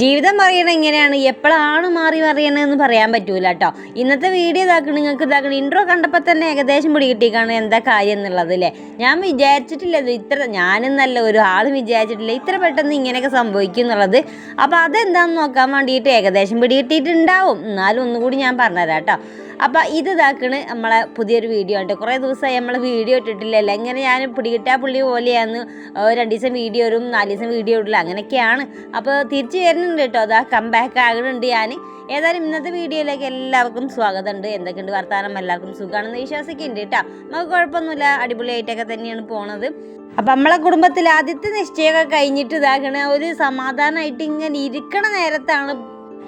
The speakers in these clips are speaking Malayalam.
ജീവിതം പറയണത് എങ്ങനെയാണ്? എപ്പോഴാണ് മാറി മറിയണതെന്ന് പറയാൻ പറ്റൂല കേട്ടോ. ഇന്നത്തെ വീഡിയോ ഇതാക്കണം നിങ്ങൾക്ക് ഇതാക്കണം. ഇൻട്രോ കണ്ടപ്പോൾ തന്നെ ഏകദേശം പിടികിട്ടിക്കാണ് എന്താ കാര്യം എന്നുള്ളത് അല്ലേ? ഞാൻ വിചാരിച്ചിട്ടില്ല ഇത് ഇത്ര ഞാനെന്നല്ല ഒരു ആളും വിചാരിച്ചിട്ടില്ല ഇത്ര പെട്ടെന്ന് ഇങ്ങനെയൊക്കെ സംഭവിക്കും എന്നുള്ളത്. അപ്പോൾ അതെന്താണെന്ന് നോക്കാൻ വേണ്ടിയിട്ട് ഏകദേശം പിടികിട്ടിയിട്ടുണ്ടാവും. എന്നാലും ഒന്നുകൂടി ഞാൻ പറഞ്ഞുതരാം കേട്ടോ. അപ്പോൾ ഇത് ഇതാക്കണ് നമ്മളെ പുതിയൊരു വീഡിയോ ഉണ്ട് കുറേ ദിവസമായി നമ്മൾ വീഡിയോ ഇട്ടിട്ടില്ലല്ലോ ഇങ്ങനെ ഞാൻ പിടികിട്ടാ പുള്ളി പോലെയാണ് രണ്ട് ദിവസം വീഡിയോ വരും നാല് ദിവസം വീഡിയോ ഇടില്ല അങ്ങനെയൊക്കെയാണ്. അപ്പോൾ തിരിച്ചു വരുന്നുണ്ട് കേട്ടോ. അതാ കംബാക്ക് ആകുന്നുണ്ട് ഞാൻ ഏതായാലും ഇന്നത്തെ വീഡിയോയിലേക്ക് എല്ലാവർക്കും സ്വാഗതമുണ്ട്. എന്തൊക്കെയുണ്ട് വർത്തമാനം എല്ലാവർക്കും സുഖമാണെന്ന് വിശ്വസിക്കുന്നുണ്ട് കേട്ടോ. നമുക്ക് കുഴപ്പമൊന്നുമില്ല. അടിപൊളിയായിട്ടൊക്കെ തന്നെയാണ് പോണത്. അപ്പം നമ്മളെ കുടുംബത്തിൽ ആദ്യത്തെ നിശ്ചയമൊക്കെ കഴിഞ്ഞിട്ട് ഇതാക്കണ. ഒരു സമാധാനമായിട്ട് ഇങ്ങനെ ഇരിക്കണ നേരത്താണ്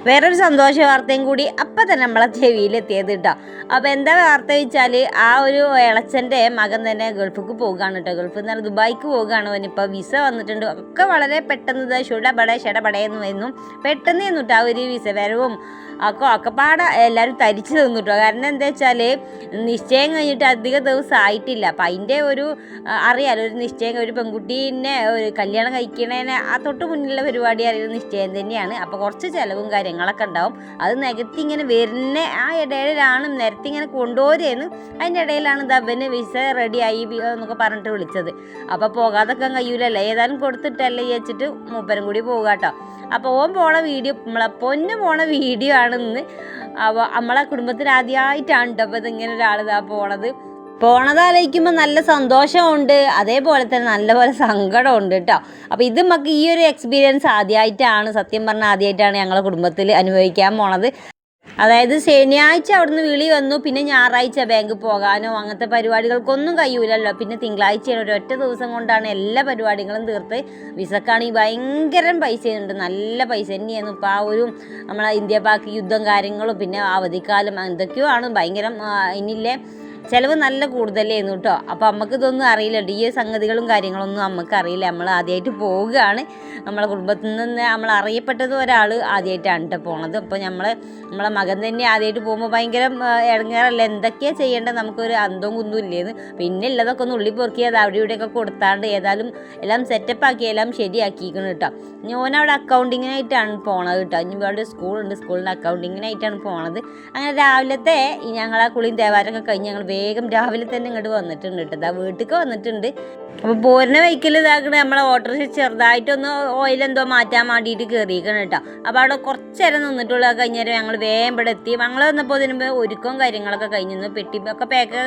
വേറൊരു സന്തോഷ വാർത്തയും കൂടി അപ്പം തന്നെ നമ്മളെ ചെവിയിലെത്തിയത് കേട്ടോ അപ്പോൾ എന്താ വാർത്ത വെച്ചാൽ ആ ഒരു ഇളച്ചന്റെ മകൻ തന്നെ ഗൾഫിക്ക് പോകുകയാണ് കേട്ടോ ഗൾഫിൽ നിന്ന് പറഞ്ഞാൽ ദുബായിക്ക് പോകുകയാണ് അവനിപ്പോൾ വിസ വന്നിട്ടുണ്ട്. ഒക്കെ വളരെ പെട്ടെന്ന് ഷുടപടെ ഷുടബട ഷടബടയെന്ന് വരുന്നു പെട്ടെന്ന് ചെന്നു കേട്ടോ ആ ഒരു വിസ വരവും. ഒക്കെ ഒക്കെപ്പാടെ എല്ലാവരും തരിച്ചു തന്നു കേട്ടോ കാരണം എന്താ വെച്ചാൽ നിശ്ചയം കഴിഞ്ഞിട്ട് അധിക ദിവസം ആയിട്ടില്ല അപ്പം അതിന്റെ ഒരു അറിയാലോ ഒരു നിശ്ചയം ഒരു പെൺകുട്ടീനെ ഒരു കല്യാണം കഴിക്കണേനെ ആ തൊട്ട് മുന്നിലുള്ള പരിപാടി അറിയുന്ന നിശ്ചയം തന്നെയാണ്. അപ്പോൾ കുറച്ച് ചിലവും കാര്യങ്ങളൊക്കെ ഉണ്ടാവും. അത് നികത്തി ഇങ്ങനെ വരുന്ന ആ ഇടയിലാണ് നിരത്തി ഇങ്ങനെ കൊണ്ടുപോരുന്നു അതിന്റെ ഇടയിലാണ് ഇത് അവന് വിസ റെഡിയായി എന്നൊക്കെ പറഞ്ഞിട്ട് വിളിച്ചത്. അപ്പോൾ പോകാതൊക്കെ കഴിയൂലല്ലേ? ഏതായാലും കൊടുത്തിട്ടല്ലേ വെച്ചിട്ട് മൂപ്പരും കൂടി പോകാട്ടോ കേട്ടോ അപ്പോൾ ഓൻ പോണ വീഡിയോ നമ്മളെ പൊന്ന് പോണ വീഡിയോ ആണെന്ന് അപ്പോൾ നമ്മളെ കുടുംബത്തിൽ ആദ്യമായിട്ടാണ് കേട്ടോ അപ്പോൾ ഇതിങ്ങനെ ഒരാളിതാ പോണത്. പോണതാലോചിക്കുമ്പോൾ നല്ല സന്തോഷമുണ്ട്. അതേപോലെ തന്നെ നല്ലപോലെ സങ്കടമുണ്ട് കേട്ടോ അപ്പോൾ ഇത് നമുക്ക് ഈ ഒരു എക്സ്പീരിയൻസ് ആദ്യമായിട്ടാണ് സത്യം പറഞ്ഞാൽ ആദ്യമായിട്ടാണ് ഞങ്ങളുടെ കുടുംബത്തിൽ അനുഭവിക്കാൻ പോണത്. അതായത് ശനിയാഴ്ച അവിടുന്ന് വിളി വന്നു പിന്നെ ഞായറാഴ്ച ബാങ്ക് പോകാനോ അങ്ങനത്തെ പരിപാടികൾക്കൊന്നും കഴിയൂലല്ലോ. പിന്നെ തിങ്കളാഴ്ചയാണ് ഒരൊറ്റ ദിവസം കൊണ്ടാണ് എല്ലാ പരിപാടികളും തീർത്ത്. വിസക്കാണെങ്കിൽ ഭയങ്കര പൈസയുണ്ട് നല്ല പൈസ തന്നെയായിരുന്നു ഇപ്പോൾ ആ ഒരു നമ്മളെ ഇന്ത്യ പാക് യുദ്ധം കാര്യങ്ങളും പിന്നെ അവധിക്കാലം എന്തൊക്കെയോ ആണ് ഭയങ്കര ഇനിയില്ലേ ചിലവ് നല്ല കൂടുതലായിരുന്നു കേട്ടോ അപ്പോൾ നമുക്ക് ഇതൊന്നും അറിയില്ല. എ സംഗതികളും കാര്യങ്ങളൊന്നും നമുക്ക് അറിയില്ല. നമ്മൾ ആദ്യമായിട്ട് പോവുകയാണ്. നമ്മളെ കുടുംബത്തിൽ നിന്ന് നമ്മൾ അറിയപ്പെട്ടത് ഒരാൾ ആദ്യമായിട്ടാണ് കേട്ടോ പോണത്. അപ്പോൾ നമ്മൾ നമ്മളെ മകൻ തന്നെ ആദ്യമായിട്ട് പോകുമ്പോൾ ഭയങ്കര ഇടങ്ങേറല്ല എന്തൊക്കെയാണ് ചെയ്യേണ്ടത്? നമുക്കൊരു അന്തവും കുന്തും ഇല്ലേന്ന്. പിന്നെ ഉള്ളതൊക്കെ ഒന്ന് ഉള്ളി പൊറുക്കി അത് അവിടെ ഇവിടെയൊക്കെ കൊടുത്താണ്ട് ഏതായാലും എല്ലാം സെറ്റപ്പ് ആക്കി എല്ലാം ശരിയാക്കിയിരിക്കണം കേട്ടോ ഞാൻ അവിടെ അക്കൗണ്ടിങ്ങിനായിട്ടാണ് പോണത് കേട്ടോ ഇനി ഇവിടെ സ്കൂളുണ്ട്. സ്കൂളിന്റെ അക്കൗണ്ടിങ്ങിനായിട്ടാണ് പോണത്. അങ്ങനെ രാവിലത്തെ ഈ ഞങ്ങളെ കുളിയും തേവാരൊക്കെ കഴിഞ്ഞ് ഞങ്ങൾ വേഗം രാവിലെ തന്നെ ഇങ്ങോട്ട് വന്നിട്ടുണ്ട് കേട്ടോ. ഇതാ വീട്ടിലേക്ക് വന്നിട്ടുണ്ട്. അപ്പോൾ പോരുന്ന വെഹിക്കൽ ഇതാക്കണ നമ്മളെ ഓട്ടോറിക്ഷ ചെറുതായിട്ടൊന്ന് ഓയിൽ എന്തോ മാറ്റാൻ വേണ്ടിയിട്ട് കയറിയിരിക്കണം കേട്ടോ. അപ്പോൾ അവിടെ കുറച്ച് നേരം നിന്നിട്ടുള്ള. കഴിഞ്ഞാൽ ഞങ്ങൾ വേഗം ഇവിടെ എത്തി. ഞങ്ങൾ വന്നപ്പോൾ ഇതിന് ഒരുക്കവും കാര്യങ്ങളൊക്കെ കഴിഞ്ഞു. പെട്ടി ഒക്കെ പാക്ക്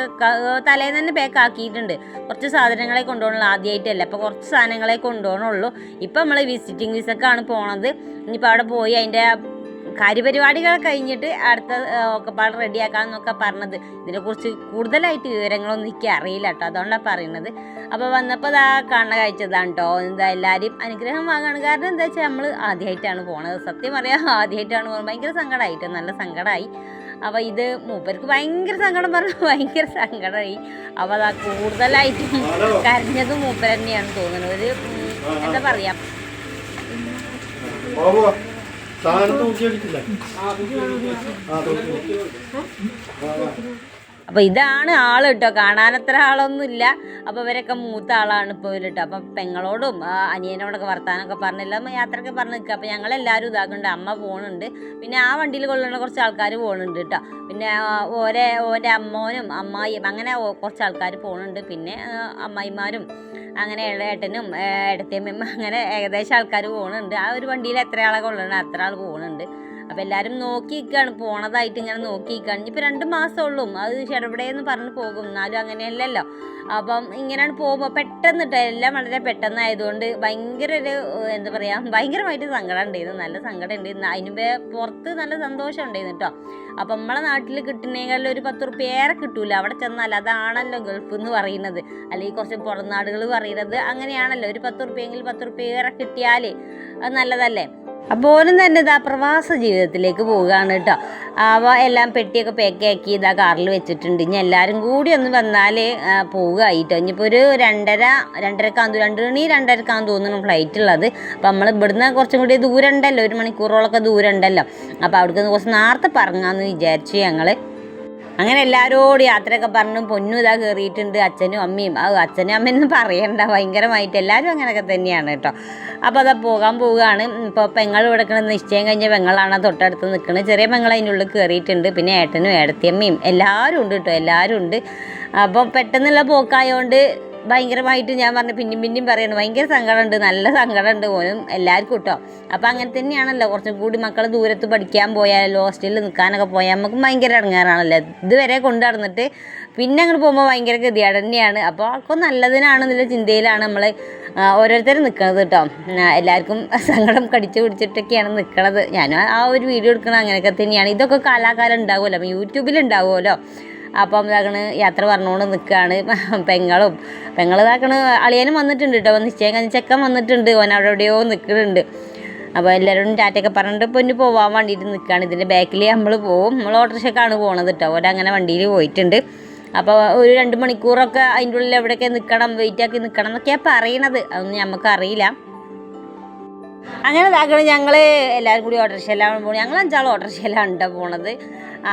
തലേന്ന് തന്നെ പാക്ക് ആക്കിയിട്ടുണ്ട്. കുറച്ച് സാധനങ്ങളെ കൊണ്ടുപോകണുള്ളൂ ആദ്യമായിട്ടല്ല അപ്പോൾ കുറച്ച് സാധനങ്ങളെ കൊണ്ടുപോകണുള്ളൂ. ഇപ്പം നമ്മൾ വിസിറ്റിംഗ് വിസക്കാണ് പോണത്. ഇനിയിപ്പോൾ അവിടെ പോയി അതിന്റെ കാര്യപരിപാടികൾ കഴിഞ്ഞിട്ട് അടുത്ത ഒക്കെപ്പാട് റെഡിയാക്കാമെന്നൊക്കെ പറഞ്ഞത്. ഇതിനെക്കുറിച്ച് കൂടുതലായിട്ട് വിവരങ്ങളൊന്നും എനിക്ക് അറിയില്ല കേട്ടോ അതുകൊണ്ടാണ് പറയുന്നത് അപ്പോൾ വന്നപ്പോൾ ഇതാ കാണുന്ന കഴിച്ചതാണ് കേട്ടോ എന്താ എല്ലാവരും അനുഗ്രഹം വാങ്ങാണ്. കാരണം എന്താ വെച്ചാൽ നമ്മൾ ആദ്യമായിട്ടാണ് പോണത്. സത്യം പറയാം ആദ്യമായിട്ടാണ് പോകുന്നത് ഭയങ്കര സങ്കടമായിട്ട് നല്ല സങ്കടമായി അപ്പോൾ ഇത് മൂപ്പർക്ക് ഭയങ്കര സങ്കടം പറഞ്ഞു ഭയങ്കര സങ്കടമായി അപ്പോൾ അതാ കൂടുതലായിട്ടും കരഞ്ഞത് മൂപ്പർ തന്നെയാണ് തോന്നുന്നത് ഒരു എന്താ പറയുക സാധനം തൂക്കി അടിക്കില്ല ആ തൂക്കി അപ്പോൾ ഇതാണ് ആൾ കേട്ടോ. കാണാനത്ര ആളൊന്നുമില്ല. അപ്പോൾ ഇവരൊക്കെ മൂത്ത ആളാണ് ഇവർ കേട്ടോ. അപ്പം പെങ്ങളോടും അനിയനോടൊക്കെ വർത്താനൊക്കെ പറഞ്ഞെല്ലാം. യാത്രയൊക്കെ പറഞ്ഞു നിൽക്കുക. അപ്പോൾ ഞങ്ങളെല്ലാവരും ഇതാക്കുന്നുണ്ട്. അമ്മ പോകുന്നുണ്ട് പിന്നെ ആ വണ്ടിയിൽ കൊള്ളുന്ന കുറച്ച് ആൾക്കാർ പോകുന്നുണ്ട് കേട്ടോ. പിന്നെ ഓരേ ഓരെ അമ്മോനും അമ്മായിയും അങ്ങനെ കുറച്ച് ആൾക്കാർ പോകുന്നുണ്ട് പിന്നെ അമ്മായിമാരും അങ്ങനെ ഏട്ടനും ഏടത്തിയമ്മയും അങ്ങനെ ഏകദേശം ആൾക്കാർ പോകുന്നുണ്ട് ആ ഒരു വണ്ടിയിൽ എത്ര ആളെ കൊള്ളണം അത്ര ആൾ പോകുന്നുണ്ട് അപ്പം എല്ലാവരും നോക്കി നിൽക്കുകയാണ് പോണതായിട്ട് ഇങ്ങനെ നോക്കി നിൽക്കുകയാണ് ഇനിയിപ്പോൾ രണ്ട് മാസം മാസമുള്ളൂ അത് ചെറുപടേന്ന് പറഞ്ഞ് പോകും. എന്നാലും അങ്ങനെയല്ലല്ലോ. അപ്പം ഇങ്ങനെയാണ് പോകുമ്പോൾ പെട്ടെന്ന് കേട്ടോ എല്ലാം വളരെ പെട്ടെന്നായതുകൊണ്ട് ഭയങ്കര ഒരു എന്താ പറയുക ഭയങ്കരമായിട്ട് സങ്കടം ഉണ്ടായിരുന്നു നല്ല സങ്കടം ഉണ്ടായിരുന്നു അതിന് വേ- പുറത്ത് നല്ല സന്തോഷം ഉണ്ടായിരുന്നു കേട്ടോ അപ്പം നമ്മളെ നാട്ടിൽ കിട്ടുന്നേക്കാളും ഒരു പത്ത് റുപ്യ ഏറെ കിട്ടൂല. അവിടെ ചെന്നാൽ അതാണല്ലോ ഗൾഫ് എന്ന് പറയുന്നത്. അല്ലെങ്കിൽ കുറച്ച് പുറം നാടുകൾ പറയുന്നത് അങ്ങനെയാണല്ലോ. ഒരു പത്ത് റുപ്യെങ്കിൽ പത്ത് റുപ്യ ഏറെ കിട്ടിയാൽ അത് നല്ലതല്ലേ? അപ്പോൾ ഓനും തന്നെ ഇതാ പ്രവാസ ജീവിതത്തിലേക്ക് പോവുകയാണ് കേട്ടോ. അവ എല്ലാം പെട്ടിയൊക്കെ പാക്കാക്കി ഇതാ കാറിൽ വെച്ചിട്ടുണ്ട്. ഇനി എല്ലാവരും കൂടി ഒന്ന് വന്നാൽ പോവുകയായിട്ടോ ഇനിയിപ്പോൾ ഒരു രണ്ടര രണ്ടരക്കാന്ന് രണ്ട് മണി രണ്ടരക്കാന്ന് തോന്നുന്നു ഫ്ലൈറ്റ് ഉള്ളത്. അപ്പോൾ നമ്മൾ ഇവിടുന്ന് കുറച്ചും കൂടി ദൂരം ഉണ്ടല്ലോ ഒരു മണിക്കൂറോളൊക്കെ ദൂരം ഉണ്ടല്ലോ അപ്പോൾ അവിടേക്ക് കുറച്ച് നേരത്തെ പറഞ്ഞാന്ന് വിചാരിച്ചു ഞങ്ങൾ അങ്ങനെ എല്ലാവരോടും യാത്രയൊക്കെ പറഞ്ഞു പൊന്നു ഇതാ കയറിയിട്ടുണ്ട് അച്ഛനും അമ്മയും. ആ അച്ഛനും അമ്മയൊന്നും പറയണ്ട ഭയങ്കരമായിട്ട്. എല്ലാവരും അങ്ങനെയൊക്കെ തന്നെയാണ് കേട്ടോ. അപ്പോൾ അതാ പോകാൻ പോവുകയാണ്. ഇപ്പോൾ പെങ്ങൾ കൊടുക്കണ നിശ്ചയം കഴിഞ്ഞ പെങ്ങളാണ് തൊട്ടടുത്ത് നിൽക്കുന്നത് ചെറിയ പെങ്ങൾ അതിന്റെ ഉള്ളിൽ കയറിയിട്ടുണ്ട് പിന്നെ ഏട്ടനും ഏടത്തിയമ്മയും എല്ലാവരും ഉണ്ട് കേട്ടോ എല്ലാവരും ഉണ്ട്. അപ്പോൾ പെട്ടെന്നുള്ള പോക്കായതുകൊണ്ട് ഭയങ്കരമായിട്ട് ഞാൻ പറഞ്ഞു പിന്നെയും പിന്നെയും പറയണം ഭയങ്കര സങ്കടമുണ്ട് നല്ല സങ്കടമുണ്ട് പോലും എല്ലാവർക്കും കേട്ടോ അപ്പോൾ അങ്ങനെ തന്നെയാണല്ലോ കുറച്ചും കൂടി മക്കൾ ദൂരത്ത് പഠിക്കാൻ പോയാലോ ഹോസ്റ്റലിൽ നിൽക്കാനൊക്കെ പോയാൽ നമുക്ക് ഭയങ്കര ഇടങ്ങാറാണല്ലോ. ഇതുവരെ കൊണ്ടു നടന്നിട്ട് പിന്നെ അങ്ങോട്ട് പോകുമ്പോൾ ഭയങ്കര ഗതിയാട് തന്നെയാണ്. അപ്പോൾ ഒക്കെ നല്ലതിനാണെന്നുള്ള ചിന്തയിലാണ് നമ്മൾ ഓരോരുത്തരും നിൽക്കുന്നത് കേട്ടോ എല്ലാവർക്കും സങ്കടം കടിച്ചു പിടിച്ചിട്ടൊക്കെയാണ് നിൽക്കണത് ഞാൻ ആ ഒരു വീഡിയോ എടുക്കണത് അങ്ങനെയൊക്കെ തന്നെയാണ്. ഇതൊക്കെ കാലാകാലം ഉണ്ടാവുമല്ലോ അപ്പം യൂട്യൂബിൽ ഉണ്ടാവുമല്ലോ. അപ്പം ഇതാക്കണ് യാത്ര പറഞ്ഞുകൊണ്ട് നിൽക്കുകയാണ് പെങ്ങളും പെങ്ങൾ ഇതാക്കണ് അളിയനും വന്നിട്ടുണ്ട് കേട്ടോ നിശ്ചയം കഴിഞ്ഞ് ചെക്കൻ വന്നിട്ടുണ്ട്. ഓൻ അവിടെ എവിടെയോ നിൽക്കുന്നുണ്ട് അപ്പോൾ എല്ലാവരോടും ടാറ്റയൊക്കെ പറഞ്ഞിട്ട് ഇപ്പോൾ ഇനി പോകാൻ വേണ്ടിയിട്ട് നിൽക്കുകയാണ് ഇതിന്റെ ബാക്കിൽ നമ്മൾ പോവും. നമ്മൾ ഓട്ടോറിക്ഷക്കാണ് പോണത് കേട്ടോ ഓരങ്ങനെ വണ്ടിയിൽ പോയിട്ടുണ്ട്. അപ്പോൾ ഒരു രണ്ട് മണിക്കൂറൊക്കെ അതിന്റെ ഉള്ളിൽ എവിടെയൊക്കെ നിൽക്കണം വെയിറ്റ് ആക്കി നിൽക്കണം എന്നൊക്കെയാണ് പറയണത്. അതൊന്നും നമുക്കറിയില്ല അങ്ങനെ ഇതാക്കണം ഞങ്ങൾ എല്ലാവരും കൂടി ഓട്ടോറിക്ഷയിലാണ് പോകുന്നത് ഞങ്ങൾ അഞ്ചാൾ ഓട്ടോറിക്ഷയിലാണ് കേട്ടോ പോണത്.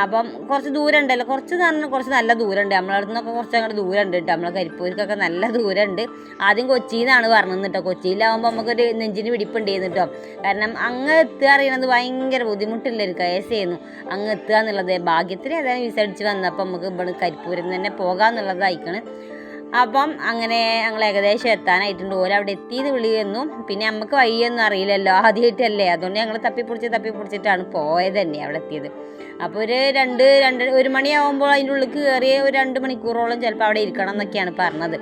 അപ്പം കുറച്ച് ദൂരം ഉണ്ടല്ലോ കുറച്ച് പറഞ്ഞാൽ കുറച്ച് നല്ല ദൂരമുണ്ട്. നമ്മളെ അടുത്ത് നിന്നൊക്കെ കുറച്ച് അങ്ങോട്ട് ദൂരമുണ്ട് കേട്ടോ. നമ്മളെ കരിപ്പൂർക്കൊക്കെ നല്ല ദൂരമുണ്ട്. ആദ്യം കൊച്ചിയിൽ നിന്നാണ് പറഞ്ഞത് കേട്ടോ. കൊച്ചിയിലാവുമ്പോൾ നമുക്കൊരു നെഞ്ചിന് പിടിപ്പുണ്ടായിരുന്നു കേട്ടോ. കാരണം അങ്ങ് എത്തുക അറിയണത് ഭയങ്കര ബുദ്ധിമുട്ടുള്ള ഒരു കേസായിരുന്നു. അങ്ങ് എത്തുക എന്നുള്ളത്. ഭാഗ്യത്തിന് ഏതായാലും വിസടിച്ച് വന്നപ്പോൾ നമുക്ക് ഇവിടെ കരിപ്പൂരിൽ നിന്ന് തന്നെ പോകാമെന്നുള്ളതായിക്കണ് അപ്പം അങ്ങനെ ഞങ്ങൾ ഏകദേശം എത്താനായിട്ടുണ്ട്. ഓരോ അവിടെ എത്തിയത് വിളി വന്നു. പിന്നെ നമുക്ക് വഴിയൊന്നും അറിയില്ലല്ലോ ആദ്യമായിട്ടല്ലേ അതുകൊണ്ട് ഞങ്ങൾ തപ്പിപ്പിടിച്ച് തപ്പിപ്പിടിച്ചിട്ടാണ് പോയത് തന്നെ അവിടെ എത്തിയത്. അപ്പോൾ ഒരു രണ്ട് രണ്ട് ഒരു മണിയാവുമ്പോൾ അതിന്റെ ഉള്ളിൽ കയറി ഒരു രണ്ട് മണിക്കൂറോളം ചിലപ്പോൾ അവിടെ ഇരിക്കണം എന്നൊക്കെയാണ് പറഞ്ഞത്.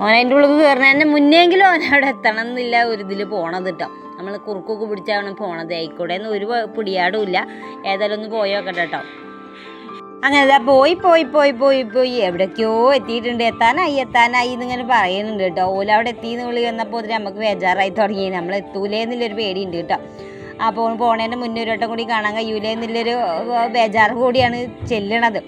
ഓൻ അതിന്റെ ഉള്ളിൽ കയറുന്നതിന് മുന്നെങ്കിലും ഓൻ അവിടെ എത്തണം എന്നില്ല ഒരു ഇതിൽ പോണത് കേട്ടോ നമ്മൾ കുറുക്കൊക്കെ പിടിച്ചാണ് പോണത്. ആയിക്കോട്ടെ എന്ന് ഒരു പിടിയാടും ഇല്ല. ഏതായാലും ഒന്ന് പോയോക്കട്ടെ കേട്ടോ അങ്ങനെ പോയി പോയി പോയി പോയി പോയി. എവിടേക്കോ എത്തിയിട്ടുണ്ട്. എത്താനായി എത്താനായി എന്നിങ്ങനെ പറയുന്നുണ്ട് കേട്ടോ. ഓല അവിടെ എത്തിയെന്ന് വിളി വന്നപ്പോൾ ഇതിന് നമുക്ക് ബേജാറായി തുടങ്ങി. നമ്മൾ എത്തൂലേ എന്നുള്ളൊരു പേടിയുണ്ട് കേട്ടോ. അപ്പോൾ പോണേന്റെ മുന്നേ ഒരു വട്ടം കൂടി കാണാൻ കഴിയൂലേ എന്നുള്ളൊരു ബേജാറ് കൂടിയാണ് ചെല്ലണത്.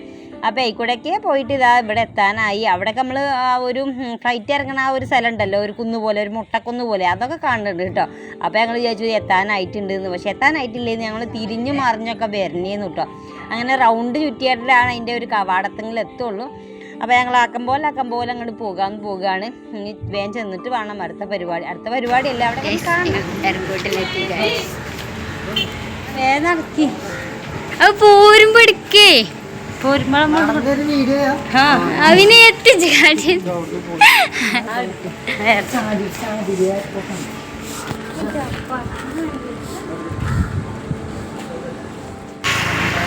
അപ്പോൾ ആയിക്കൂടെയൊക്കെ പോയിട്ട് ഇതാ ഇവിടെ എത്താനായി. അവിടെയൊക്കെ നമ്മൾ ആ ഒരു ഫ്ലൈറ്റ് ഇറങ്ങണ ആ ഒരു സ്ഥലം ഉണ്ടല്ലോ ഒരു കുന്ന് പോലെ ഒരു മുട്ടക്കുന്ന് പോലെ. അതൊക്കെ കാണുന്നുണ്ട് കേട്ടോ. അപ്പോൾ ഞങ്ങൾ വിചാരിച്ചു എത്താനായിട്ടുണ്ട് എന്ന്. പക്ഷേ എത്താനായിട്ടില്ലേന്ന് ഞങ്ങൾ തിരിഞ്ഞു മറിഞ്ഞൊക്കെ വരണേന്ന് കേട്ടോ. അങ്ങനെ റൗണ്ട് ചുറ്റിയിട്ടാണ് അതിന്റെ ഒരു കവാടത്തെങ്കിൽ എത്തുള്ളൂ. അപ്പോൾ ഞങ്ങൾ ആക്കം പോലെ ആക്കം പോലെ അങ്ങോട്ട് പോകാൻ പോവുകയാണ് ഇനി വേഗം ചെന്നിട്ട് വേണം അടുത്ത പരിപാടി. അടുത്ത പരിപാടി അല്ല അവിടെ എയർപോർട്ടിലെത്തി വേഗം നടക്കി. അത് പോരുമ്പോ എടുക്കേ അവനെ എത്തിച്ച് കാട്ടി അപ്പോൾ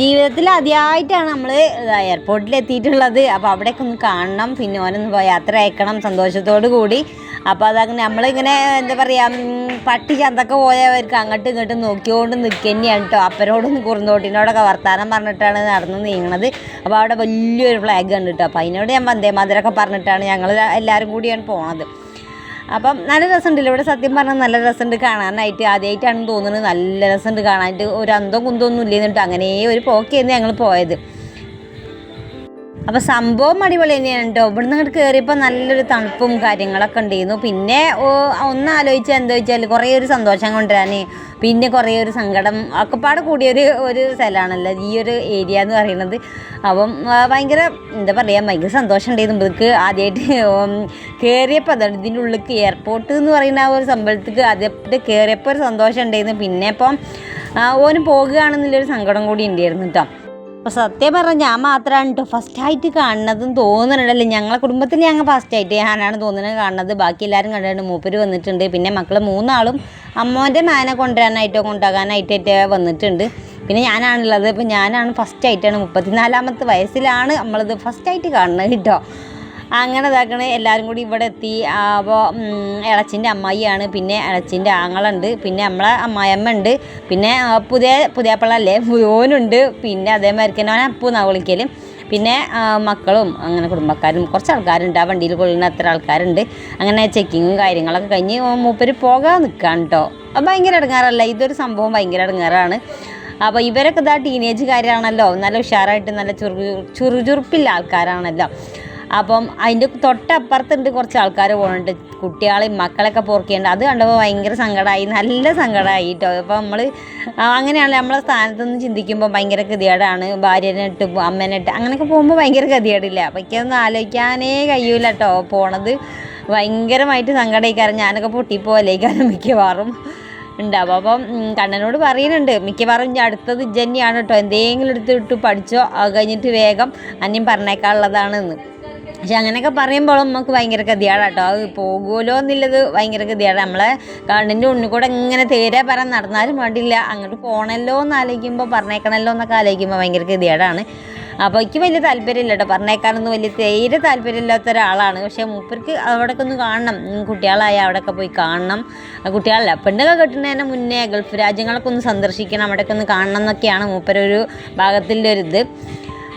ജീവിതത്തിൽ ആദ്യമായിട്ടാണ് നമ്മൾ എയർപോർട്ടിൽ എത്തിയിട്ടുള്ളത് അപ്പോൾ അവിടെയൊക്കെ ഒന്ന് കാണണം. പിന്നെ ഓനൊന്ന് പോയി യാത്ര അയക്കണം സന്തോഷത്തോടു കൂടി. അപ്പോൾ അതങ്ങനെ നമ്മളിങ്ങനെ എന്താ പറയുക പട്ടി ചന്തൊക്കെ പോയവർക്ക് അങ്ങോട്ടും ഇങ്ങോട്ടും നോക്കിക്കൊണ്ട് നിൽക്കുക തന്നെയാണ് കേട്ടോ അപ്പനോടും കുറുന്തോട്ടിനോടൊക്കെ വർത്താനം പറഞ്ഞിട്ടാണ് നടന്നു നീങ്ങണത്. അപ്പോൾ അവിടെ വലിയൊരു ഫ്ലാഗ് ഉണ്ട് കേട്ടോ അപ്പോൾ അതിനോട് ഞാൻ വന്ദേ മാതിരൊക്കെ പറഞ്ഞിട്ടാണ് ഞങ്ങൾ എല്ലാവരും കൂടിയാണ് പോണത്. അപ്പം നല്ല രസമുണ്ടല്ലോ. ഇവിടെ സത്യം പറഞ്ഞാൽ നല്ല രസമുണ്ട് കാണാനായിട്ട്. ആദ്യമായിട്ടാണ് തോന്നുന്നത് നല്ല രസമുണ്ട് കാണാനായിട്ട്. ഒരു അന്തം കുന്തമൊന്നും ഇല്ലെന്നിട്ട് അങ്ങനെ ഒരു പോക്കെയായിരുന്നു ഞങ്ങൾ പോയത്. അപ്പോൾ സംഭവം അടിപൊളി തന്നെയാണ് കേട്ടോ. ഇവിടുന്ന് അങ്ങോട്ട് കയറിയപ്പോൾ നല്ലൊരു തണുപ്പും കാര്യങ്ങളൊക്കെ ഉണ്ടായിരുന്നു. പിന്നെ ഒന്ന് ആലോചിച്ചാൽ എന്താ വെച്ചാൽ കുറേ ഒരു സന്തോഷം കൊണ്ടുവരാൻ പിന്നെ കുറേ ഒരു സങ്കടം ഒക്കെപ്പാട് കൂടിയൊരു ഒരു സ്ഥലമാണല്ലോ ഈ ഒരു ഏരിയ എന്ന് പറയുന്നത്. അപ്പം ഭയങ്കര എന്താ പറയുക ഭയങ്കര സന്തോഷം ഉണ്ടായിരുന്നു നമുക്ക് ആദ്യമായിട്ട് കയറിയപ്പോൾ അതാണ് ഇതിന്റെ ഉള്ളിൽ എയർപോർട്ട് എന്ന് പറയുന്ന ആ ഒരു സംഭവത്തേക്ക് ആദ്യത്തെ കയറിയപ്പോൾ ഒരു സന്തോഷം ഉണ്ടായിരുന്നു പിന്നെ ഇപ്പം ഓന് പോകുകയാണെന്നുള്ളൊരു സങ്കടം കൂടി ഉണ്ടായിരുന്നു കേട്ടോ. അപ്പോൾ സത്യം പറഞ്ഞാൽ ഞാൻ മാത്രമാണ് കേട്ടോ ഫസ്റ്റായിട്ട് കാണുന്നതും തോന്നുന്നുണ്ടല്ലോ ഞങ്ങളെ കുടുംബത്തിൽ ഞങ്ങൾ ഫസ്റ്റായിട്ട് ഞാനാണ് തോന്നുന്നത് കാണുന്നത്. ബാക്കി എല്ലാവരും കണ്ടിട്ടുണ്ട് മൂപ്പര് വന്നിട്ടുണ്ട്. പിന്നെ മക്കൾ മൂന്നാളും അമ്മോന്റെ മാനെ കൊണ്ടുവരാനായിട്ടോ കൊണ്ടുപോകാനായിട്ടൊക്കെ വന്നിട്ടുണ്ട്. പിന്നെ ഞാനാണുള്ളത്. അപ്പോൾ ഞാനാണ് ഫസ്റ്റായിട്ടാണ് മുപ്പത്തിനാലാമത്തെ വയസ്സിലാണ് നമ്മളിത് ഫസ്റ്റായിട്ട് കാണുന്നത് കേട്ടോ. അങ്ങനെ ഇതാക്കണേ. എല്ലാവരും കൂടി ഇവിടെ എത്തി. അപ്പോൾ ഇളച്ചിന്റെ അമ്മായിയാണ്. പിന്നെ ഇളച്ചിന്റെ ആങ്ങളുണ്ട്. പിന്നെ നമ്മളെ അമ്മായിയമ്മ ഉണ്ട് പിന്നെ പുതിയ പുതിയ പിള്ളല്ലേ ഓനുണ്ട് പിന്നെ അതേമാതിരി തന്നെ ഓനെ അപ്പു എന്നാ വിളിക്കൽ പിന്നെ മക്കളും അങ്ങനെ കുടുംബക്കാരും കുറച്ച് ആൾക്കാരുണ്ട്. ആ വണ്ടിയിൽ കൊള്ളുന്ന അത്ര ആൾക്കാരുണ്ട്. അങ്ങനെ ചെക്കിങ്ങും കാര്യങ്ങളൊക്കെ കഴിഞ്ഞ് മൂപ്പര് പോകാൻ നിൽക്കാം കേട്ടോ ഭയങ്കര ഇടങ്ങാറല്ല ഇതൊരു സംഭവം ഭയങ്കര ഇടങ്ങാറാണ് അപ്പോൾ ഇവരൊക്കെ ഇതാ കാര്യമാണല്ലോ നല്ല ഉഷാറായിട്ട് നല്ല ചുറു ചുറുചുറുപ്പില്ല ആൾക്കാരാണല്ലോ. അപ്പം അതിന്റെ തൊട്ടപ്പുറത്തുണ്ട് കുറച്ച് ആൾക്കാർ പോകുന്നുണ്ട് കുട്ടികളെയും മക്കളൊക്കെ പോർക്കേണ്ട അത് കണ്ടപ്പോൾ ഭയങ്കര സങ്കടമായി. നല്ല സങ്കടമായി കേട്ടോ അപ്പോൾ നമ്മൾ അങ്ങനെയാണ് നമ്മളെ സ്ഥാനത്തുനിന്ന് ചിന്തിക്കുമ്പോൾ ഭയങ്കര ഗതികേടാണ്. ഭാര്യനെ ഇട്ട് അമ്മേനെ ഇട്ട് അങ്ങനെയൊക്കെ പോകുമ്പോൾ ഭയങ്കര ഗതികേടില്ല. അപ്പോൾ എനിക്കൊന്നും ആലോചിക്കാനേ കഴിയൂല കേട്ടോ പോണത് ഭയങ്കരമായിട്ട് സങ്കടമായിക്കാരം. ഞാനൊക്കെ പൊട്ടിപ്പോലേക്കാരം മിക്കവാറും. ഉണ്ടാവും. അപ്പം കണ്ണനോട് പറയുന്നുണ്ട്. മിക്കവാറും ഞാൻ അടുത്തത് ഇജ്ജന്നെയാണ് കേട്ടോ എന്തെങ്കിലും എടുത്തിട്ട് പഠിച്ചോ. കഴിഞ്ഞിട്ട് വേഗം അന്യം പറഞ്ഞേക്കാനുള്ളതാണെന്ന്. പക്ഷെ അങ്ങനെയൊക്കെ പറയുമ്പോൾ നമുക്ക് ഭയങ്കര ഗതിയാണ് കേട്ടോ. അത് പോകുമല്ലോ എന്നുള്ളത് ഭയങ്കര ഗതിയാണ് നമ്മളെ കണ്ണിന്റെ ഉണ്ണി കൂടെ ഇങ്ങനെ തേരെ പറയാൻ നടന്നാലും വേണ്ടില്ല അങ്ങോട്ട് പോകണമല്ലോ എന്ന് ആലോചിക്കുമ്പോൾ പറഞ്ഞേക്കണമല്ലോ എന്നൊക്കെ ആലോചിക്കുമ്പോൾ ഭയങ്കര ഗതിയാടാണ് അപ്പോൾ എനിക്ക് വലിയ താല്പര്യമില്ല കേട്ടോ. പറഞ്ഞേക്കാനൊന്നും വലിയ തീരെ താല്പര്യമില്ലാത്ത ഒരാളാണ്. പക്ഷേ മൂപ്പർക്ക് അവിടെയൊക്കെ ഒന്ന് കാണണം. കുട്ടികളായ അവിടെയൊക്കെ പോയി കാണണം. കുട്ടികളല്ല പെണ്ണുകൾ കെട്ടുന്നതിന് മുന്നേ ഗൾഫ് രാജ്യങ്ങളൊക്കെ ഒന്ന് സന്ദർശിക്കണം. അവിടെയൊക്കെ ഒന്ന് കാണണം എന്നൊക്കെയാണ് മൂപ്പരൊരു ഭാഗത്തിന്റെ ഒരു ഇത്.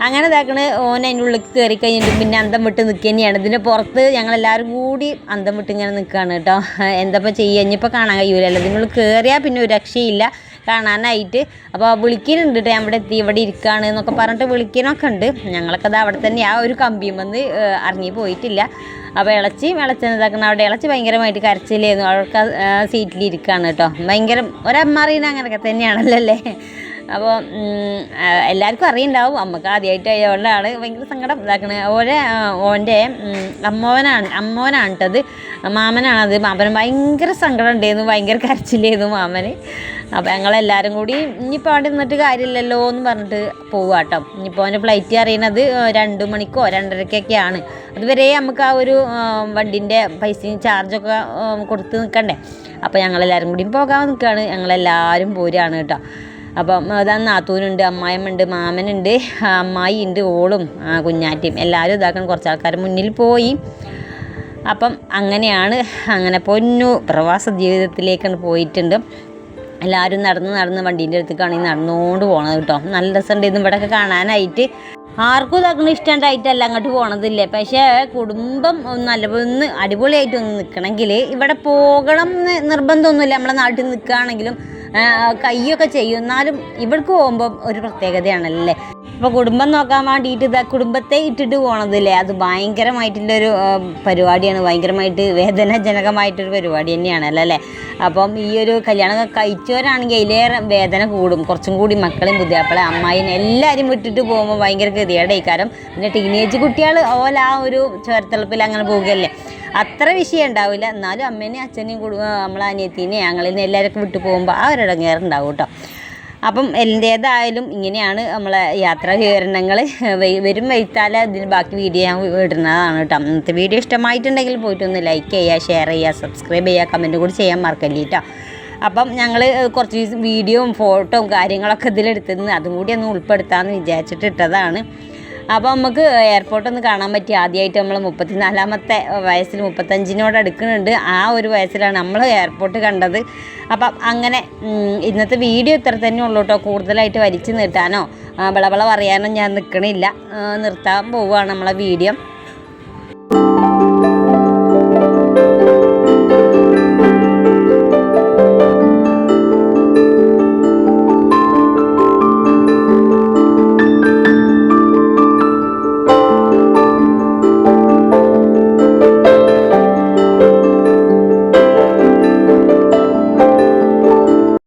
അങ്ങനെ ഇതാക്കണ് ഓൻ അതിന്റെ ഉള്ളിൽ കയറി കഴിഞ്ഞിട്ട് പിന്നെ അന്തം വിട്ട് നിൽക്കുക തന്നെയാണ് ഇതിന്റെ പുറത്ത് ഞങ്ങളെല്ലാവരും കൂടി അന്തം വിട്ട് ഇങ്ങനെ നിൽക്കുകയാണ് കേട്ടോ. എന്തപ്പോൾ ചെയ്യുക ഇനിയിപ്പോൾ കാണാൻ കഴിയൂലല്ലോ. ഇതിനുള്ളിൽ കയറിയാൽ പിന്നെ ഒരു രക്ഷയില്ല. കാണാനായിട്ട്. അപ്പോൾ വിളിക്കുന്നുണ്ട് കേട്ടോ അവിടെ എത്തി ഇവിടെ ഇരിക്കുകയാണ് എന്നൊക്കെ പറഞ്ഞിട്ട് വിളിക്കാനൊക്കെ ഉണ്ട്. ഞങ്ങളൊക്കെ അത് അവിടെ തന്നെ ആ ഒരു കമ്പിയും വന്ന് ഇറങ്ങി പോയിട്ടില്ല. അപ്പോൾ ഇളച്ചി ഇളച്ചൻ ഇതാക്കണം അവിടെ. ഇളച്ചി ഭയങ്കരമായിട്ട് കരച്ചിലായിരുന്നു. അവൾക്ക് സീറ്റിൽ ഇരിക്കുകയാണ് കേട്ടോ ഭയങ്കര ഒരമ്മറിയുന്ന അങ്ങനെയൊക്കെ തന്നെയാണല്ലോ അല്ലേ? അപ്പോൾ എല്ലാവർക്കും അറിയുണ്ടാവും. അമ്മയ്ക്ക് ആദ്യമായിട്ട് അതുകൊണ്ടാണ് ഭയങ്കര സങ്കടം ഇതാക്കണത് അതുപോലെ ഓന്റെ അമ്മോനാണ് കേട്ടത് മാമനാണത്. മാമന് ഭയങ്കര സങ്കടം ഉണ്ടായിരുന്നു. ഭയങ്കര കരച്ചിലായിരുന്നു മാമന്. അപ്പോൾ ഞങ്ങളെല്ലാവരും കൂടി ഇനിയിപ്പോൾ അവിടെ നിന്നിട്ട് കാര്യമില്ലല്ലോ എന്ന് പറഞ്ഞിട്ട് പോവുക കേട്ടോ ഇനിയിപ്പോൾ അവന്റെ ഫ്ലൈറ്റ് അറിയണത് രണ്ട് മണിക്കോ രണ്ടരക്കൊക്കെയാണ്. അതുവരെ നമുക്ക് ആ ഒരു വണ്ടിന്റെ പൈസയും ചാർജൊക്കെ കൊടുത്ത് നിൽക്കണ്ടേ അപ്പോൾ ഞങ്ങളെല്ലാവരും കൂടി പോകാൻ നിൽക്കുകയാണ് ഞങ്ങളെല്ലാവരും പോരുകയാണ് കേട്ടോ. അപ്പം അതാ നാത്തൂനുണ്ട് അമ്മായിമ്മയുണ്ട് മാമനുണ്ട് അമ്മായി ഉണ്ട് ഓളും കുഞ്ഞാറ്റിയും. എല്ലാവരും ഇതാക്കണം. കുറച്ച് ആൾക്കാർ മുന്നിൽ പോയി. അപ്പം അങ്ങനെയാണ് അങ്ങനെ പൊന്നു പ്രവാസ ജീവിതത്തിലേക്കാണ് പോയിട്ടുണ്ട്. എല്ലാവരും നടന്ന് നടന്ന് വണ്ടീന്റെ അടുത്തേക്കാണെങ്കിൽ നടന്നുകൊണ്ട് പോണത് കേട്ടോ. നല്ല രസമുണ്ടായിരുന്നു ഇവിടെയൊക്കെ കാണാനായിട്ട്. ആർക്കും ഇതാക്കണ ഇഷ്ടമായിട്ടല്ല അങ്ങോട്ട് പോണതില്ലേ. പക്ഷേ കുടുംബം ഒന്ന് നല്ല ഒന്ന് അടിപൊളിയായിട്ട് ഒന്ന് നിൽക്കണമെങ്കിൽ ഇവിടെ പോകണം എന്ന് നിർബന്ധമൊന്നുമില്ല. നമ്മളെ നാട്ടിൽ നിൽക്കുകയാണെങ്കിലും കയ്യൊക്കെ ചെയ്യും. എന്നാലും ഇവിടേക്ക് പോകുമ്പം ഒരു പ്രത്യേകതയാണല്ലേ? അപ്പോൾ കുടുംബം നോക്കാൻ വേണ്ടിയിട്ട് ഇതാ കുടുംബത്തെ ഇട്ടിട്ട് പോകണതില്ലേ അത് ഭയങ്കരമായിട്ടുള്ള ഒരു പരിപാടിയാണ്. ഭയങ്കരമായിട്ട് വേദനാജനകമായിട്ടൊരു പരിപാടി തന്നെയാണ് അല്ലേ അപ്പം ഈ ഒരു കല്യാണം കഴിച്ചവരാണെങ്കിൽ അതിലേറെ വേദന കൂടും. കുറച്ചും കൂടി മക്കളെയും ബുദ്ധിയാപ്പളെ അമ്മായിനെ എല്ലാവരും വിട്ടിട്ട് പോകുമ്പോൾ ഭയങ്കര ഗതികേടായിക്കാരം പിന്നെ ടീനേജ് കുട്ടികൾ ഓല ആ ഒരു ചേർത്തളപ്പിൽ അങ്ങനെ പോകുകയല്ലേ അത്ര വിഷയം ഉണ്ടാവില്ല. എന്നാലും അമ്മേനെയും അച്ഛനെയും കുടുംബം നമ്മളെ അനിയത്തിനെയും ഞങ്ങളിന്ന് എല്ലാവരും വിട്ടു പോകുമ്പോൾ ആ ഒരു ഇടങ്ങേറുണ്ടാവും കേട്ടോ. അപ്പം എന്തേതായാലും ഇങ്ങനെയാണ് നമ്മളെ യാത്രാ വിവരണങ്ങൾ വരും വൈത്താല ഇതിന് ബാക്കി വീഡിയോ ഞാൻ ഇടുന്നതാണ് കേട്ടോ അന്നത്തെ വീഡിയോ ഇഷ്ടമായിട്ടുണ്ടെങ്കിൽ പോയിട്ടൊന്ന് ലൈക്ക് ചെയ്യുക ഷെയർ ചെയ്യുക സബ്സ്ക്രൈബ് ചെയ്യുക കമന്റ് കൂടി ചെയ്യാൻ മറക്കല്ലേ കേട്ടോ അപ്പം ഞങ്ങൾ കുറച്ച് വീഡിയോയും ഫോട്ടോയും കാര്യങ്ങളൊക്കെ ഇതിലെടുത്തിരുന്നു അതും കൂടി ഒന്ന് ഉൾപ്പെടുത്താമെന്ന് വിചാരിച്ചിട്ട് ഇട്ടതാണ്. അപ്പോൾ നമുക്ക് എയർപോർട്ട് ഒന്ന് കാണാൻ പറ്റി. ആദ്യമായിട്ട് നമ്മൾ മുപ്പത്തിനാലാമത്തെ വയസ്സിൽ മുപ്പത്തഞ്ചിനോട് അടുക്കുന്നുണ്ട്. ആ ഒരു വയസ്സിലാണ് നമ്മൾ എയർപോർട്ട് കണ്ടത്. അപ്പം അങ്ങനെ ഇന്നത്തെ വീഡിയോ ഇത്ര തന്നെ ഉള്ളൂ കേട്ടോ കൂടുതലായിട്ട് വലിച്ചു നീട്ടാനോ ബളബള പറയാനോ ഞാൻ നിൽക്കണില്ല നിർത്താൻ പോവുകയാണ് നമ്മളെ വീഡിയോ